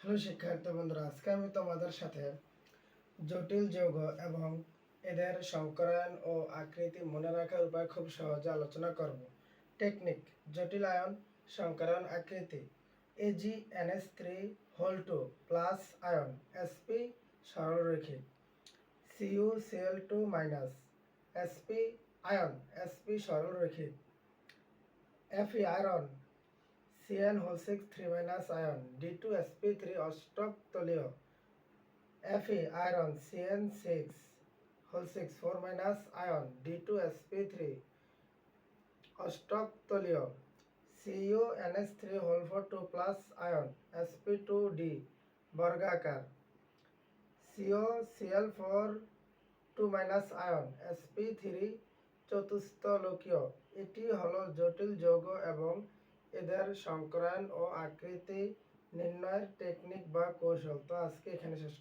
Hello শিক্ষার্থী বন্ধুরা, আজকে আমি তোমাদের সাথে জটিল যৌগ এবং এদের সংকরায়ন ও আকৃতি মনে রাখার উপায় খুব সহজে আলোচনা করব। টেকনিক, জটিল আয়ন সংকরায়ন আকৃতি AG NS three whole two plus ion SP সরলরৈখিক CU CL two minus SP ion SP FE iron CN whole six three minus ion D two SP three অষ্টক তলীয়। FE iron CN six whole six four minus ion, D two SP three অষ্টক তলীয়। CU NS three whole four two plus ion SP two D বর্গাকার CO CL four two minus ion SP three চতুস্থলকীয় এটি হলো জটিল যৌগ এবং এদের সংকরণ ও আকৃতি নির্ণয়ের টেকনিক বা কৌশল। তো আজকে এখানে শেষ